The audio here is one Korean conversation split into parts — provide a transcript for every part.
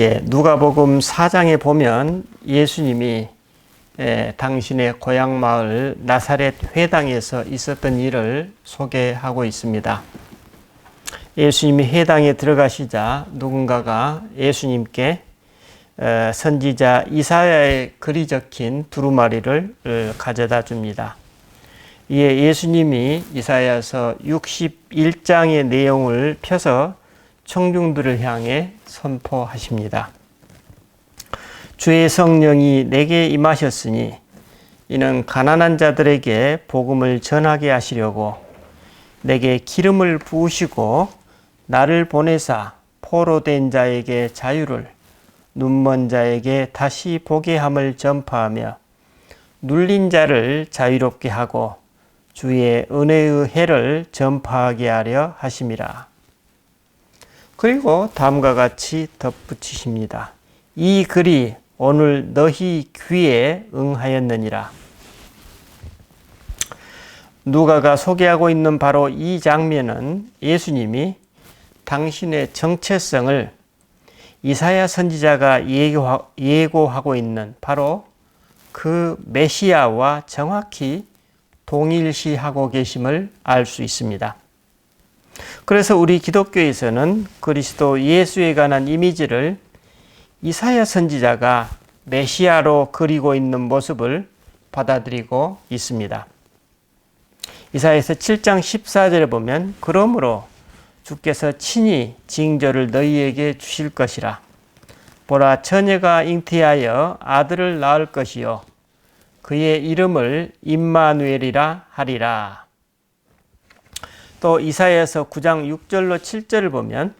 예, 누가복음 4장에 보면 예수님이 예, 당신의 고향 마을 나사렛 회당에서 있었던 일을 소개하고 있습니다. 예수님이 회당에 들어가시자 누군가가 예수님께 어, 선지자 이사야의 글이 적힌 두루마리를 어, 가져다 줍니다. 이에 예수님이 이사야서 61장의 내용을 펴서 청중들을 향해 선포하십니다. 주의 성령이 내게 임하셨으니 이는 가난한 자들에게 복음을 전하게 하시려고 내게 기름을 부으시고 나를 보내사 포로된 자에게 자유를 눈먼 자에게 다시 보게 함을 전파하며 눌린 자를 자유롭게 하고 주의 은혜의 해를 전파하게 하려 하심이라. 그리고 다음과 같이 덧붙이십니다. 이 글이 오늘 너희 귀에 응하였느니라. 누가가 소개하고 있는 바로 이 장면은 예수님이 당신의 정체성을 이사야 선지자가 예고하고 있는 바로 그 메시아와 정확히 동일시하고 계심을 알 수 있습니다. 그래서 우리 기독교에서는 그리스도 예수에 관한 이미지를 이사야 선지자가 메시아로 그리고 있는 모습을 받아들이고 있습니다. 이사야서 7장 14절에 보면 그러므로 주께서 친히 징조를 너희에게 주실 것이라. 보라 처녀가 잉태하여 아들을 낳을 것이요. 그의 이름을 임마누엘이라 하리라 또 이사야서 9장 6절로 7절을 보면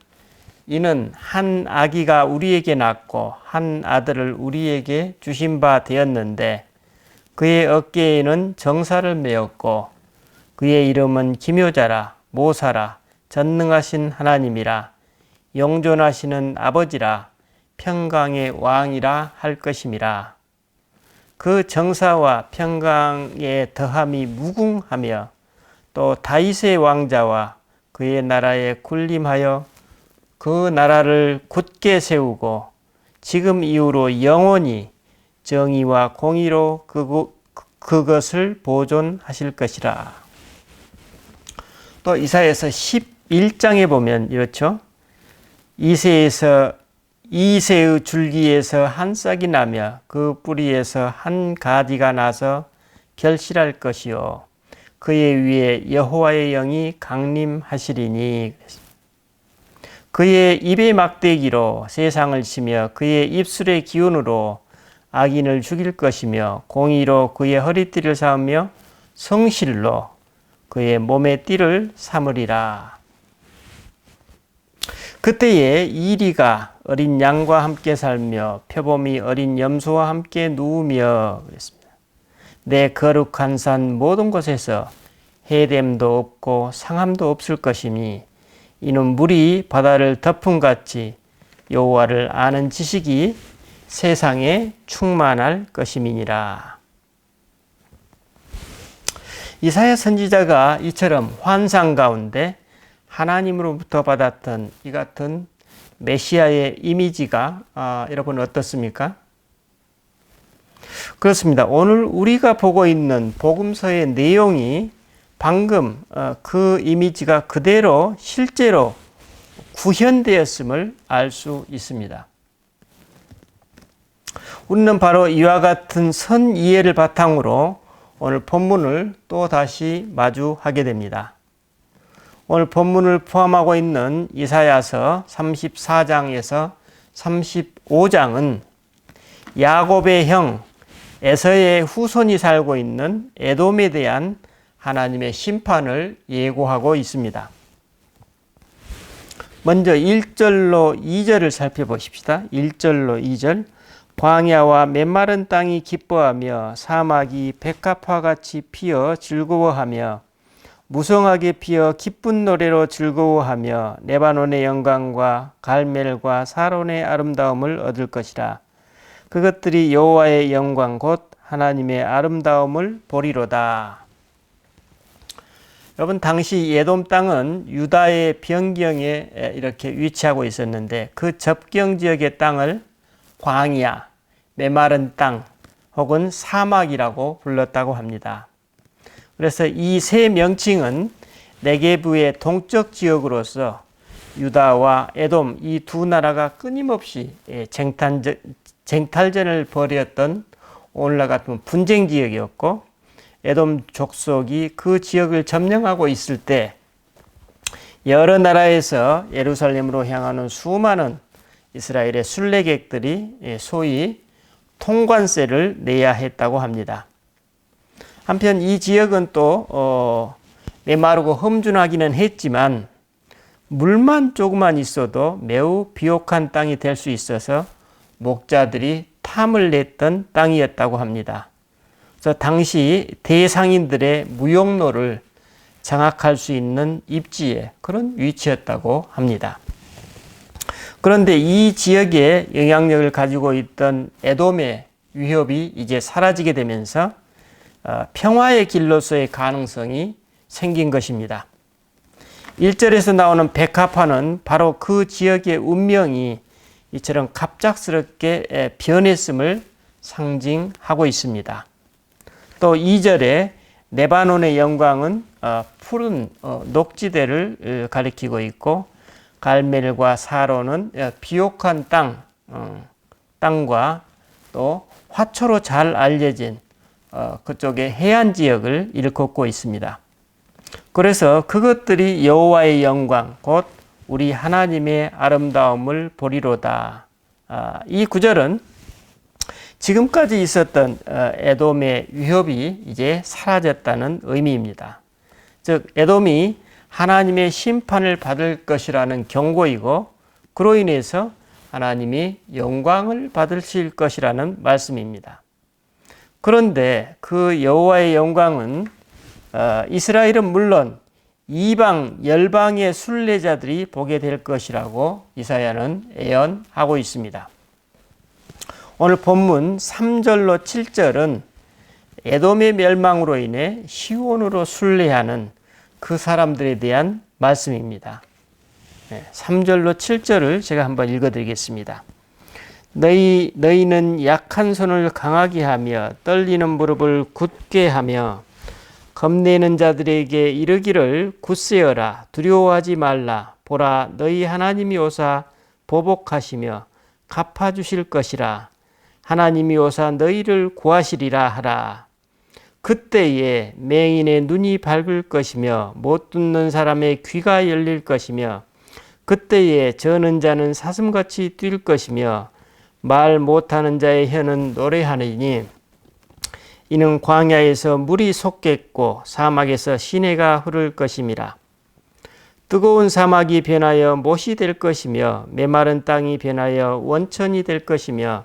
이는 한 아기가 우리에게 낳고 한 아들을 우리에게 주신 바 되었는데 그의 어깨에는 정사를 메었고 그의 이름은 기묘자라 모사라 전능하신 하나님이라 영존하시는 아버지라 평강의 왕이라 할 것임이라. 그 정사와 평강의 더함이 무궁하며 또 다윗의 왕자와 그의 나라에 군림하여 그 나라를 굳게 세우고 지금 이후로 영원히 정의와 공의로 그, 그것을 보존하실 것이라. 또 이사에서 11장에 보면 이렇죠. 이세에서 이세의 줄기에서 한 싹이 나며 그 뿌리에서 한 가지가 나서 결실할 것이요 그의 위에 여호와의 영이 강림하시리니 그의 입의 막대기로 세상을 치며 그의 입술의 기운으로 악인을 죽일 것이며 공의로 그의 허리띠를 삼으며 성실로 그의 몸의 띠를 삼으리라. 그때에 이리가 어린 양과 함께 살며 표범이 어린 염소와 함께 누우며 그랬습니다. 내 거룩한 산 모든 곳에서 해됨도 없고 상함도 없을 것이니 이는 물이 바다를 덮음 같이 여호와를 아는 지식이 세상에 충만할 것임이니라. 이사야 선지자가 이처럼 환상 가운데 하나님으로부터 받았던 이 같은 메시아의 이미지가 아, 여러분 어떻습니까? 그렇습니다. 오늘 우리가 보고 있는 복음서의 내용이 방금 어, 그 이미지가 그대로 실제로 구현되었음을 알 수 있습니다. 우리는 바로 이와 같은 선 이해를 바탕으로 오늘 본문을 또 다시 마주하게 됩니다. 오늘 본문을 포함하고 있는 이사야서 34장에서 35장은 야곱의 형 에서의 후손이 살고 있는 에돔에 대한 하나님의 심판을 예고하고 있습니다. 먼저 1절로 2절을 살펴보십시다. 1절로 2절. 광야와 메마른 땅이 기뻐하며 사막이 백합화 같이 피어 즐거워하며 무성하게 피어 기쁜 노래로 즐거워하며 레바논의 영광과 갈멜과 사론의 아름다움을 얻을 것이라. 그것들이 여호와의 영광 곧 하나님의 아름다움을 보리로다. 여러분 당시 예돔 땅은 유다의 변경에 이렇게 위치하고 있었는데 그 접경 지역의 땅을 광야, 메마른 땅 혹은 사막이라고 불렀다고 합니다. 그래서 이 세 명칭은 네게부의 동쪽 지역으로서 유다와 에돔 이 두 나라가 끊임없이 예, 쟁탈전, 쟁탈전을 벌였던 오늘날 같은 분쟁 지역이었고 에돔 족속이 그 지역을 점령하고 있을 때 여러 나라에서 예루살렘으로 향하는 수많은 이스라엘의 순례객들이 예, 소위 통관세를 내야 했다고 합니다. 한편 이 지역은 또 어, 메마르고 험준하기는 했지만 물만 조금만 있어도 매우 비옥한 땅이 될 수 있어서 목자들이 탐을 냈던 땅이었다고 합니다. 그래서 당시 대상인들의 무용로를 장악할 수 있는 입지에 그런 위치였다고 합니다. 그런데 이 지역에 영향력을 가지고 있던 에돔의 위협이 이제 사라지게 되면서 어, 평화의 길로서의 가능성이 생긴 것입니다. 1절에서 나오는 백합화는 바로 그 지역의 운명이 이처럼 갑작스럽게 변했음을 상징하고 있습니다. 또 2절에 네바논의 영광은 어, 푸른 어, 녹지대를 가리키고 있고 갈멜과 사로는 비옥한 땅, 땅과 또 화초로 잘 알려진 그쪽의 해안 지역을 일컫고 있습니다. 그래서 그것들이 여호와의 영광 곧 우리 하나님의 아름다움을 보리로다. 아, 이 구절은 지금까지 있었던 어, 에돔의 위협이 이제 사라졌다는 의미입니다. 즉 에돔이 하나님의 심판을 받을 것이라는 경고이고 그로 인해서 하나님이 영광을 받으실 것이라는 말씀입니다. 그런데 그 여호와의 영광은 어, 이스라엘은 물론 이방 열방의 순례자들이 보게 될 것이라고 이사야는 예언하고 있습니다. 오늘 본문 3절로 7절은 에돔의 멸망으로 인해 시온으로 순례하는 그 사람들에 대한 말씀입니다. 3절로 7절을 제가 한번 읽어 드리겠습니다. 너희 너희는 약한 손을 강하게 하며 떨리는 무릎을 굳게 하며 겁내는 자들에게 이르기를 굳세어라 두려워하지 말라. 보라 너희 하나님이 오사 보복하시며 갚아 주실 것이라. 하나님이 오사 너희를 구하시리라 하라. 그때에 맹인의 눈이 밝을 것이며 못 듣는 사람의 귀가 열릴 것이며 그때에 저는 자는 사슴같이 뛸 것이며 말 못하는 자의 혀는 노래하느니 이는 광야에서 물이 솟겠고 사막에서 시내가 흐를 것임이라. 뜨거운 사막이 변하여 못이 될 것이며 메마른 땅이 변하여 원천이 될 것이며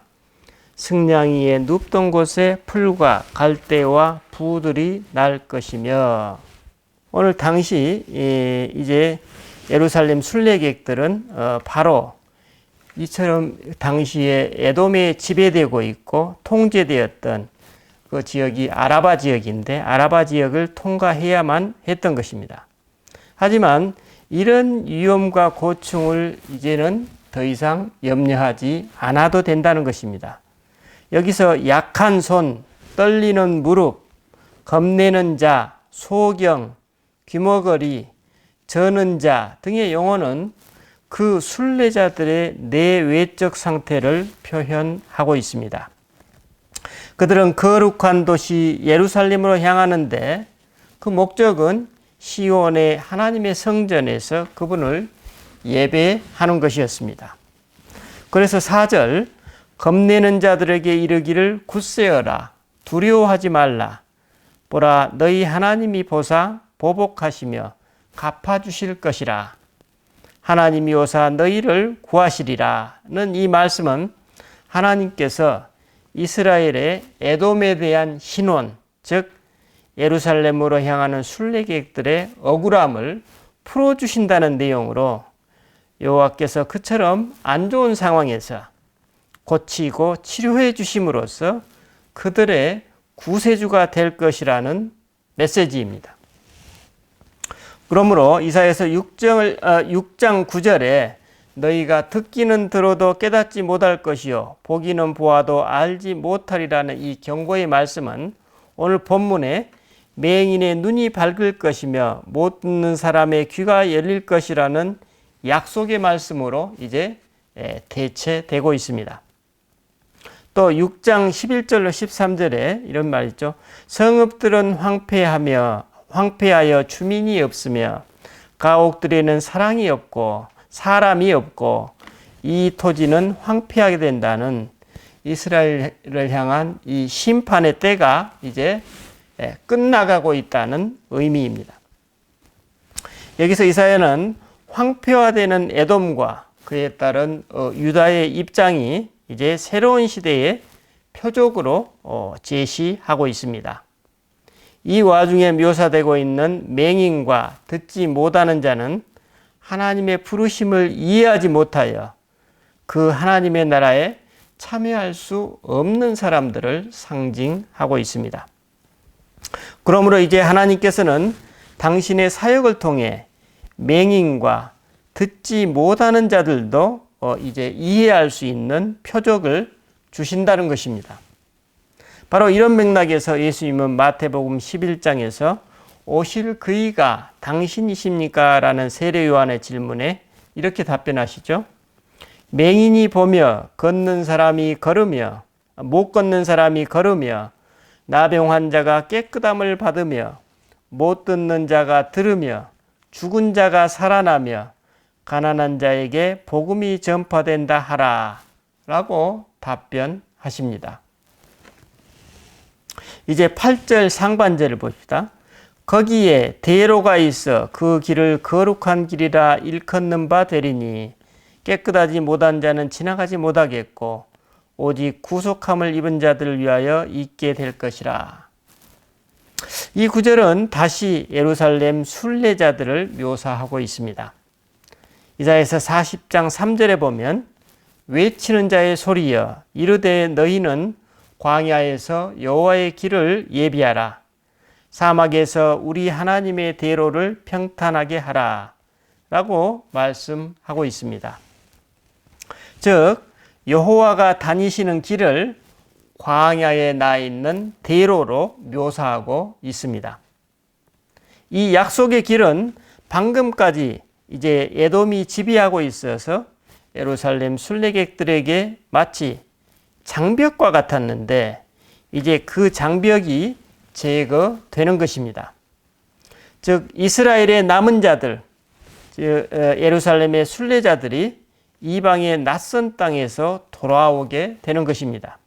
승냥이의 눕던 곳에 풀과 갈대와 부들이 날 것이며 오늘 당시 이제 예루살렘 순례객들은 어, 바로 이처럼 당시에 에돔에 지배되고 있고 통제되었던 그 지역이 아라바 지역인데 아라바 지역을 통과해야만 했던 것입니다. 하지만 이런 위험과 고충을 이제는 더 이상 염려하지 않아도 된다는 것입니다. 여기서 약한 손, 떨리는 무릎, 겁내는 자, 소경, 귀머거리, 저는 자 등의 용어는 그 순례자들의 내외적 상태를 표현하고 있습니다. 그들은 거룩한 도시 예루살렘으로 향하는데 그 목적은 시온의 하나님의 성전에서 그분을 예배하는 것이었습니다. 그래서 4절 겁내는 자들에게 이르기를 굳세어라 두려워하지 말라 보라 너희 하나님이 보사 보복하시며 갚아 주실 것이라 하나님이 오사 너희를 구하시리라는 이 말씀은 하나님께서 이스라엘의 에돔에 대한 신원, 즉 예루살렘으로 향하는 순례객들의 억울함을 풀어 주신다는 내용으로 여호와께서 그처럼 안 좋은 상황에서 고치고 치료해 주심으로써 그들의 구세주가 될 것이라는 메시지입니다. 그러므로 이사에서 6장을, 어, 6장 9절에 너희가 듣기는 들어도 깨닫지 못할 것이요 보기는 보아도 알지 못하리라는 이 경고의 말씀은 오늘 본문에 맹인의 눈이 밝을 것이며 못 듣는 사람의 귀가 열릴 것이라는 약속의 말씀으로 이제 예, 대체되고 있습니다. 또 6장 11절로 13절에 이런 말 있죠. 성읍들은 황폐하며 황폐하여 주민이 없으며 가옥들에는 사랑이 없고 사람이 없고 이 토지는 황폐하게 된다는 이스라엘을 향한 이 심판의 때가 이제 예, 끝나가고 있다는 의미입니다. 여기서 이사야는 황폐화되는 에돔과 그에 따른 어, 유다의 입장이 이제 새로운 시대의 표적으로 어, 제시하고 있습니다. 이 와중에 묘사되고 있는 맹인과 듣지 못하는 자는 하나님의 부르심을 이해하지 못하여 그 하나님의 나라에 참여할 수 없는 사람들을 상징하고 있습니다. 그러므로 이제 하나님께서는 당신의 사역을 통해 맹인과 듣지 못하는 자들도 어, 이제 이해할 수 있는 표적을 주신다는 것입니다. 바로 이런 맥락에서 예수님은 마태복음 11장에서 오실 그이가 당신이십니까? 라는 세례 요한의 질문에 이렇게 답변하시죠. 맹인이 보며 걷는 사람이 걸으며 못 걷는 사람이 걸으며 나병 환자가 깨끗함을 받으며 못 듣는 자가 들으며 죽은 자가 살아나며 가난한 자에게 복음이 전파된다 하라 라고 답변하십니다. 이제 8절 상반절을 봅시다. 거기에 대로가 있어 그 길을 거룩한 길이라 일컫는 바 되리니 깨끗하지 못한 자는 지나가지 못하겠고 오직 구속함을 입은 자들을 위하여 있게 될 것이라. 이 구절은 다시 예루살렘 순례자들을 묘사하고 있습니다. 이사에서 40장 3절에 보면 외치는 자의 소리여 이르되 너희는 광야에서 여호와의 길을 예비하라 사막에서 우리 하나님의 대로를 평탄하게 하라 라고 말씀하고 있습니다. 즉 여호와가 다니시는 길을 광야에 나 있는 대로로 묘사하고 있습니다. 이 약속의 길은 방금까지 이제 에돔이 지배하고 있어서 예루살렘 순례객들에게 마치 장벽과 같았는데 이제 그 장벽이 제거되는 것입니다. 즉 이스라엘의 남은 자들, 예루살렘의 순례자들이 이방의 낯선 땅에서 돌아오게 되는 것입니다.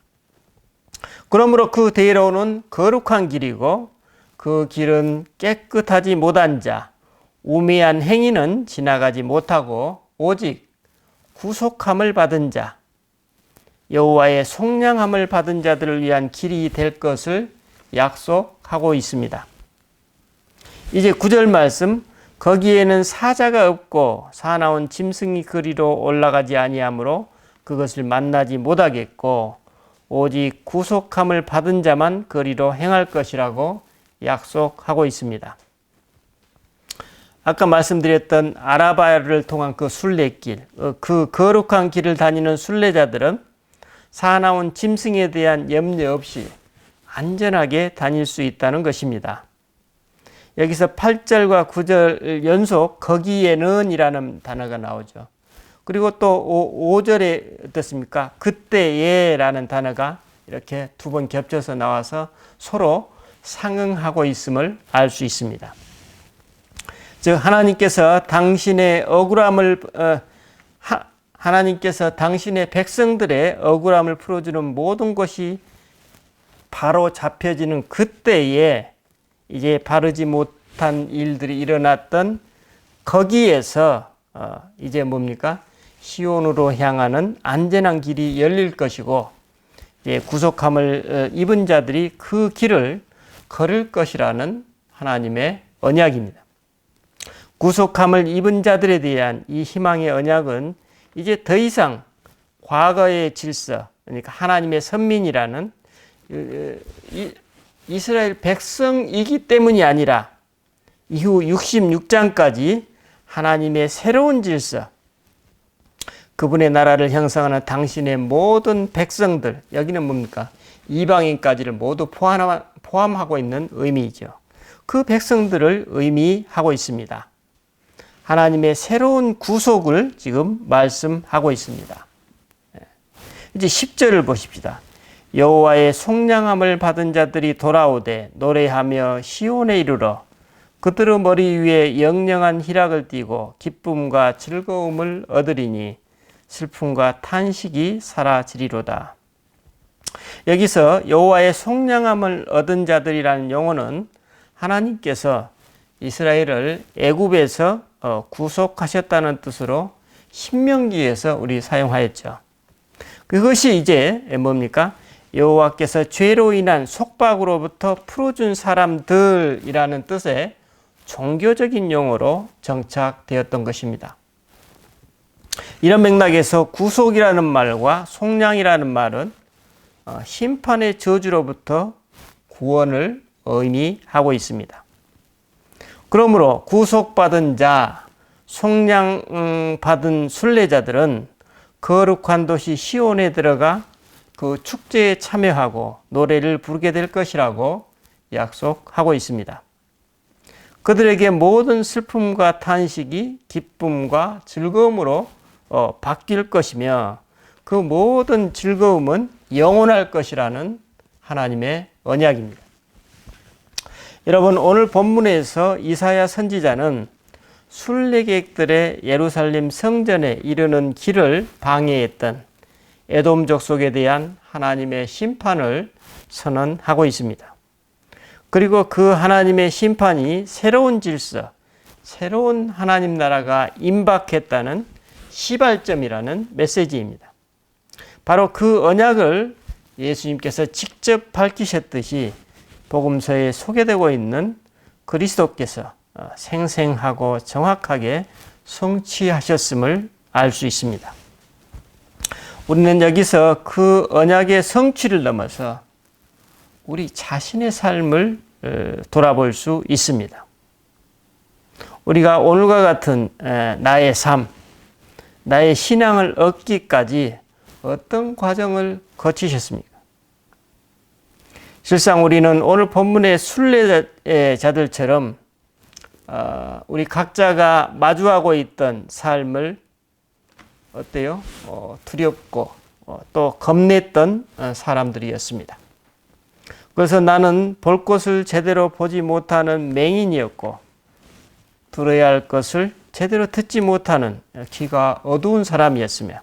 그러므로 그 대로는 거룩한 길이고 그 길은 깨끗하지 못한 자, 우매한 행위는 지나가지 못하고 오직 구속함을 받은 자, 여호와의 속량함을 받은 자들을 위한 길이 될 것을 약속하고 있습니다. 이제 구절 말씀 거기에는 사자가 없고 사나운 짐승이 그리로 올라가지 아니하므로 그것을 만나지 못하겠고 오직 구속함을 받은 자만 거리로 행할 것이라고 약속하고 있습니다. 아까 말씀드렸던 아라바를 통한 그 순례길, 어, 그 거룩한 길을 다니는 순례자들은 사나운 짐승에 대한 염려 없이 안전하게 다닐 수 있다는 것입니다. 여기서 8절과 9절 연속 거기에는 이라는 단어가 나오죠. 그리고 또 5 절에 어떻습니까? 그때에 라는 단어가 이렇게 두 번 겹쳐서 나와서 서로 상응하고 있음을 알 수 있습니다. 즉, 하나님께서 당신의 억울함을, 어, 하, 하나님께서 당신의 백성들의 억울함을 풀어주는 모든 것이 바로 잡혀지는 그때에 이제 바르지 못한 일들이 일어났던 거기에서 어 이제 뭡니까? 시온으로 향하는 안전한 길이 열릴 것이고 이제 구속함을 어, 입은 자들이 그 길을 걸을 것이라는 하나님의 언약입니다. 구속함을 입은 자들에 대한 이 희망의 언약은 이제 더 이상 과거의 질서, 그러니까 하나님의 선민이라는 이스라엘 백성이기 때문이 아니라 이후 66장까지 하나님의 새로운 질서, 그분의 나라를 형성하는 당신의 모든 백성들, 여기는 뭡니까? 이방인까지를 모두 포함하고 있는 의미이죠. 그 백성들을 의미하고 있습니다. 하나님의 새로운 구속을 지금 말씀하고 있습니다. 예. 이제 10절을 보십시다. 여호와의 속량함을 받은 자들이 돌아오되 노래하며 시온에 이르러 그들의 머리 위에 영영한 희락을 띠고 기쁨과 즐거움을 얻으리니 슬픔과 탄식이 사라지리로다. 여기서 여호와의 속량함을 얻은 자들이라는 용어는 하나님께서 이스라엘을 애굽에서 어, 구속하셨다는 뜻으로 신명기에서 우리 사용하였죠. 그것이 이제 뭡니까? 여호와께서 죄로 인한 속박으로부터 풀어준 사람들이라는 뜻의 종교적인 용어로 정착되었던 것입니다. 이런 맥락에서 구속이라는 말과 속량이라는 말은 어, 심판의 저주로부터 구원을 의미하고 있습니다. 그러므로 구속받은 자, 속량받은 순례자들은 거룩한 도시 시온에 들어가 그 축제에 참여하고 노래를 부르게 될 것이라고 약속하고 있습니다. 그들에게 모든 슬픔과 탄식이 기쁨과 즐거움으로 어, 바뀔 것이며 그 모든 즐거움은 영원할 것이라는 하나님의 언약입니다. 여러분 오늘 본문에서 이사야 선지자는 순례객들의 예루살렘 성전에 이르는 길을 방해했던 에돔 족속에 대한 하나님의 심판을 선언하고 있습니다. 그리고 그 하나님의 심판이 새로운 질서, 새로운 하나님 나라가 임박했다는 시발점이라는 메시지입니다. 바로 그 언약을 예수님께서 직접 밝히셨듯이 복음서에 소개되고 있는 그리스도께서 어, 생생하고 정확하게 성취하셨음을 알 수 있습니다. 우리는 여기서 그 언약의 성취를 넘어서 우리 자신의 삶을 어, 돌아볼 수 있습니다. 우리가 오늘과 같은 나의 삶, 나의 신앙을 얻기까지 어떤 과정을 거치셨습니까? 실상 우리는 오늘 본문의 순례자들처럼 어, 우리 각자가 마주하고 있던 삶을 어때요? 어, 두렵고 어, 또 겁냈던 사람들이었습니다. 그래서 나는 볼 것을 제대로 보지 못하는 맹인이었고 들어야 할 것을 제대로 듣지 못하는 귀가 어두운 사람이었으며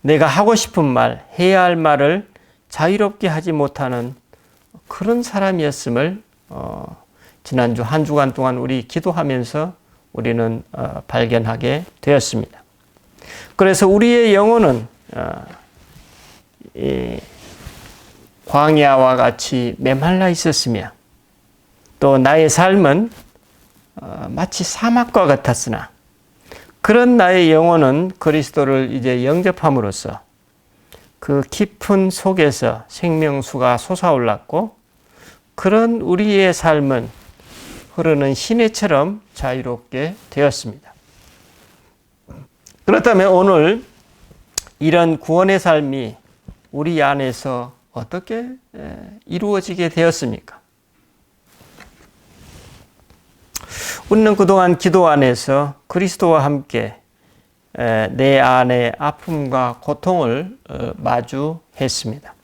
내가 하고 싶은 말, 해야 할 말을 자유롭게 하지 못하는 그런 사람이었음을 어, 지난주 한 주간 동안 우리 기도하면서 우리는 어, 발견하게 되었습니다. 그래서 우리의 영혼은 어, 광야와 같이 메말라 있었으며 또 나의 삶은 어, 마치 사막과 같았으나 그런 나의 영혼은 그리스도를 이제 영접함으로써 그 깊은 속에서 생명수가 솟아올랐고 그런 우리의 삶은 흐르는 시내처럼 자유롭게 되었습니다. 그렇다면 오늘 이런 구원의 삶이 우리 안에서 어떻게 이루어지게 되었습니까? 우리는 그동안 기도 안에서 그리스도와 함께 내 안의 아픔과 고통을 어, 마주했습니다.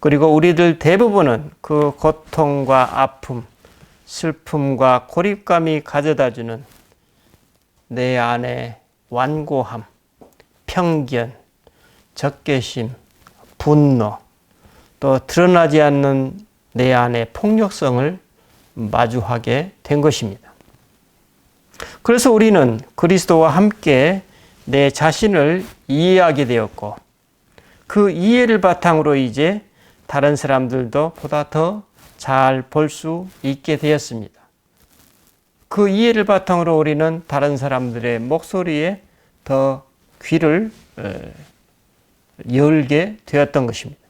그리고 우리들 대부분은 그 고통과 아픔, 슬픔과 고립감이 가져다 주는 내 안의 완고함, 편견, 적개심, 분노, 또 드러나지 않는 내 안의 폭력성을 마주하게 된 것입니다. 그래서 우리는 그리스도와 함께 내 자신을 이해하게 되었고 그 이해를 바탕으로 이제 다른 사람들도 보다 더 잘 볼 수 있게 되었습니다. 그 이해를 바탕으로 우리는 다른 사람들의 목소리에 더 귀를 열게 되었던 것입니다.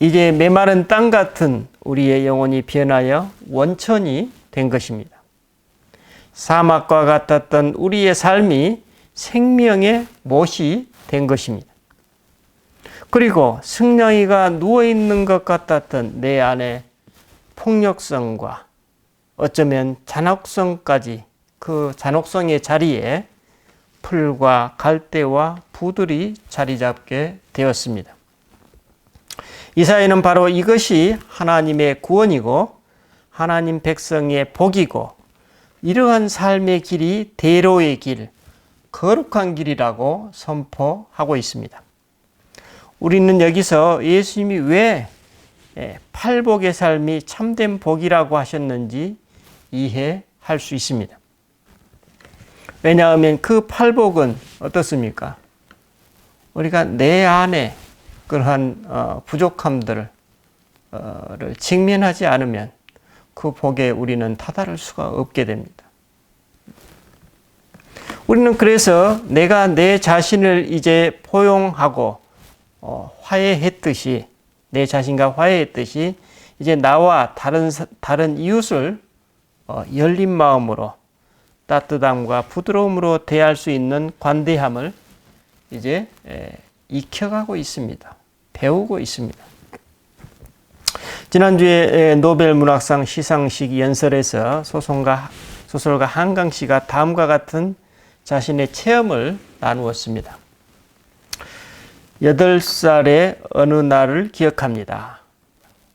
이제 메마른 땅 같은 우리의 영혼이 변하여 원천이 된 것입니다. 사막과 같았던 우리의 삶이 생명의 못이 된 것입니다. 그리고 승냥이가 누워 있는 것 같았던 내 안에 폭력성과 어쩌면 잔혹성까지 그 잔혹성의 자리에 풀과 갈대와 부들이 자리 잡게 되었습니다. 이사야는 바로 이것이 하나님의 구원이고 하나님 백성의 복이고 이러한 삶의 길이 대로의 길, 거룩한 길이라고 선포하고 있습니다. 우리는 여기서 예수님이 왜 예, 팔복의 삶이 참된 복이라고 하셨는지 이해할 수 있습니다. 왜냐하면 그 팔복은 어떻습니까? 우리가 내 안에 그러한 어, 부족함들을 어, 직면하지 않으면 그 복에 우리는 다다를 수가 없게 됩니다. 우리는 그래서 내가 내 자신을 이제 포용하고 어, 화해했듯이 내 자신과 화해했듯이 이제 나와 다른 다른 이웃을 열린 마음으로 따뜻함과 부드러움으로 대할 수 있는 관대함을 이제 익혀가고 있습니다. 배우고 있습니다. 지난주에 노벨 문학상 시상식 연설에서 소송가, 소설가 한강 씨가 다음과 같은 자신의 체험을 나누었습니다. 8살의 어느 날을 기억합니다.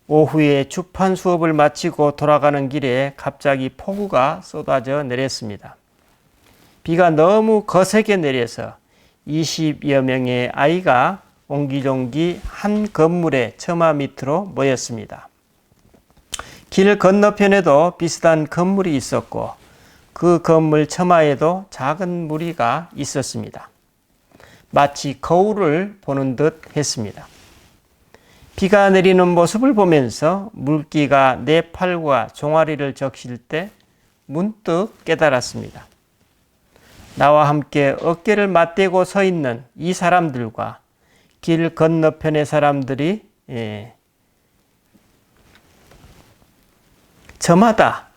오후에 주판 수업을 마치고 돌아가는 길에 갑자기 폭우가 쏟아져 내렸습니다. 비가 너무 거세게 내려서 20여 명의 아이가 옹기종기 한 건물의 처마 밑으로 모였습니다. 길 건너편에도 비슷한 건물이 있었고 그 건물 처마에도 작은 무리가 있었습니다. 마치 거울을 보는 듯 했습니다. 비가 내리는 모습을 보면서 물기가 내 팔과 종아리를 적실 때 문득 깨달았습니다. 나와 함께 어깨를 맞대고 서 있는 이 사람들과 길 건너편의 사람들이 예, 저마다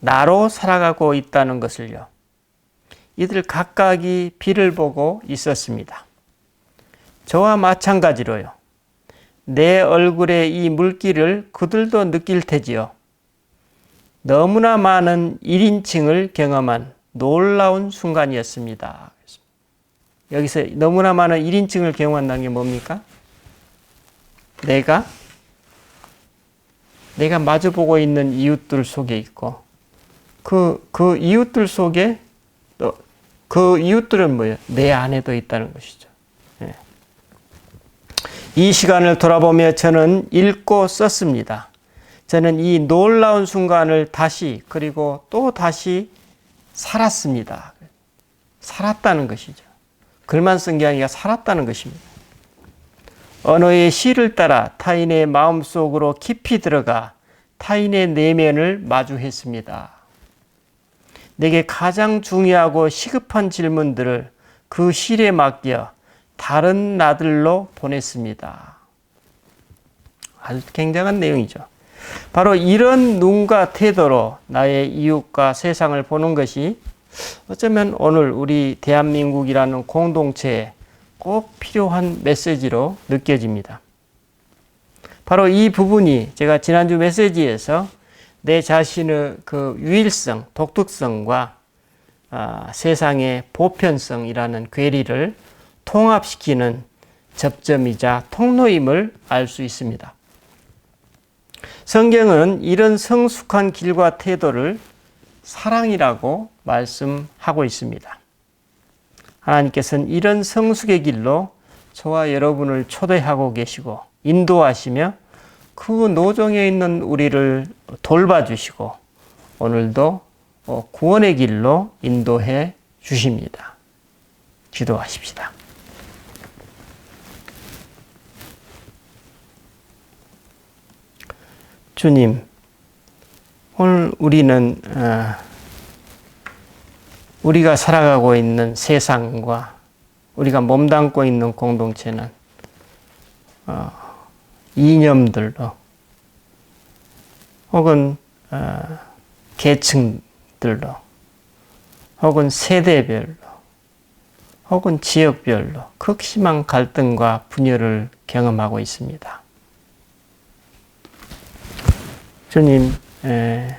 나로 살아가고 있다는 것을요. 이들 각각이 비를 보고 있었습니다. 저와 마찬가지로요. 내 얼굴에 이 물기를 그들도 느낄 테지요. 너무나 많은 1인칭을 경험한 놀라운 순간이었습니다. 여기서 너무나 많은 1인칭을 경험한다는 게 뭡니까? 내가 내가 마주보고 있는 이웃들 속에 있고 그, 그 이웃들 속에 또 그 이웃들은 뭐예요? 내 안에도 있다는 것이죠. 이 시간을 돌아보며 저는 읽고 썼습니다. 저는 이 놀라운 순간을 다시 그리고 또 다시 살았습니다. 살았다는 것이죠. 글만 쓴 게 아니라 살았다는 것입니다. 언어의 시를 따라 타인의 마음 속으로 깊이 들어가 타인의 내면을 마주했습니다. 내게 가장 중요하고 시급한 질문들을 그 실에 맡겨 다른 나들로 보냈습니다. 아주 굉장한 내용이죠. 바로 이런 눈과 태도로 나의 이웃과 세상을 보는 것이 어쩌면 오늘 우리 대한민국이라는 공동체에 꼭 필요한 메시지로 느껴집니다. 바로 이 부분이 제가 지난주 메시지에서 내 자신의 그 유일성, 독특성과 아, 세상의 보편성이라는 괴리를 통합시키는 접점이자 통로임을 알 수 있습니다. 성경은 이런 성숙한 길과 태도를 사랑이라고 말씀하고 있습니다. 하나님께서는 이런 성숙의 길로 저와 여러분을 초대하고 계시고 인도하시며 그 노정에 있는 우리를 돌봐주시고 오늘도 구원의 길로 인도해 주십니다. 기도하십시다. 주님, 오늘 우리는 어, 우리가 살아가고 있는 세상과 우리가 몸담고 있는 공동체는 어, 이념들로 혹은 어, 계층들로 혹은 세대별로 혹은 지역별로 극심한 갈등과 분열을 경험하고 있습니다. 주님, 에,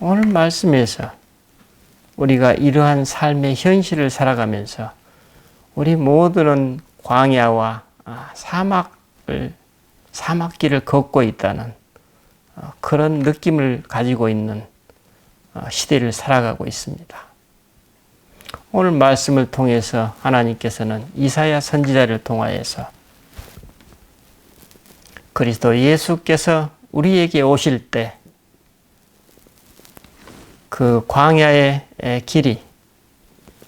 오늘 말씀에서 우리가 이러한 삶의 현실을 살아가면서 우리 모두는 광야와 아, 사막을 사막길을 걷고 있다는 어, 그런 느낌을 가지고 있는 어, 시대를 살아가고 있습니다. 오늘 말씀을 통해서 하나님께서는 이사야 선지자를 통하여서 그리스도 예수께서 우리에게 오실 때 그 광야의 길이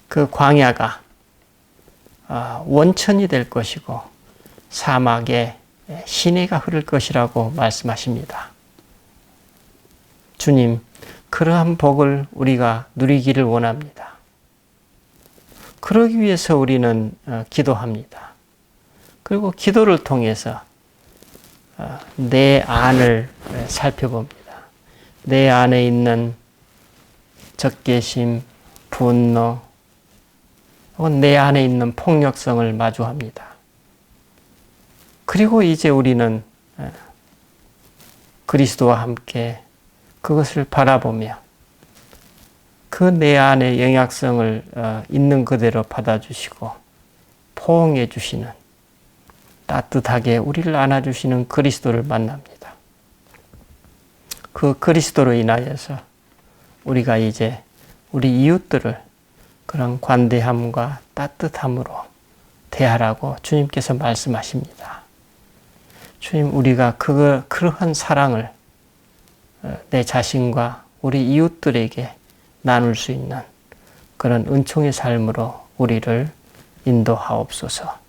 그 광야가 어, 원천이 될 것이고 사막에 시내가 흐를 것이라고 말씀하십니다. 주님, 그러한 복을 우리가 누리기를 원합니다. 그러기 위해서 우리는 어, 기도합니다. 그리고 기도를 통해서 어, 내 안을 살펴봅니다. 내 안에 있는 적개심, 분노, 혹은 내 안에 있는 폭력성을 마주합니다. 그리고 이제 우리는 그리스도와 함께 그것을 바라보며 그 내 안의 영약성을 어, 있는 그대로 받아주시고 포옹해 주시는 따뜻하게 우리를 안아주시는 그리스도를 만납니다. 그 그리스도로 인하여서 우리가 이제 우리 이웃들을 그런 관대함과 따뜻함으로 대하라고 주님께서 말씀하십니다. 주님, 우리가 그, 그러한 사랑을 어, 내 자신과 우리 이웃들에게 나눌 수 있는 그런 은총의 삶으로 우리를 인도하옵소서.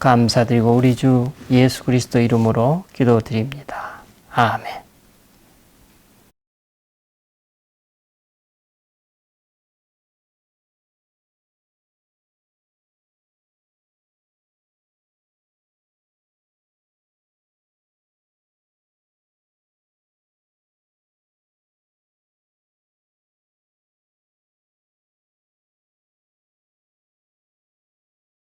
감사드리고 우리 주 예수 그리스도 이름으로 기도드립니다. 아멘.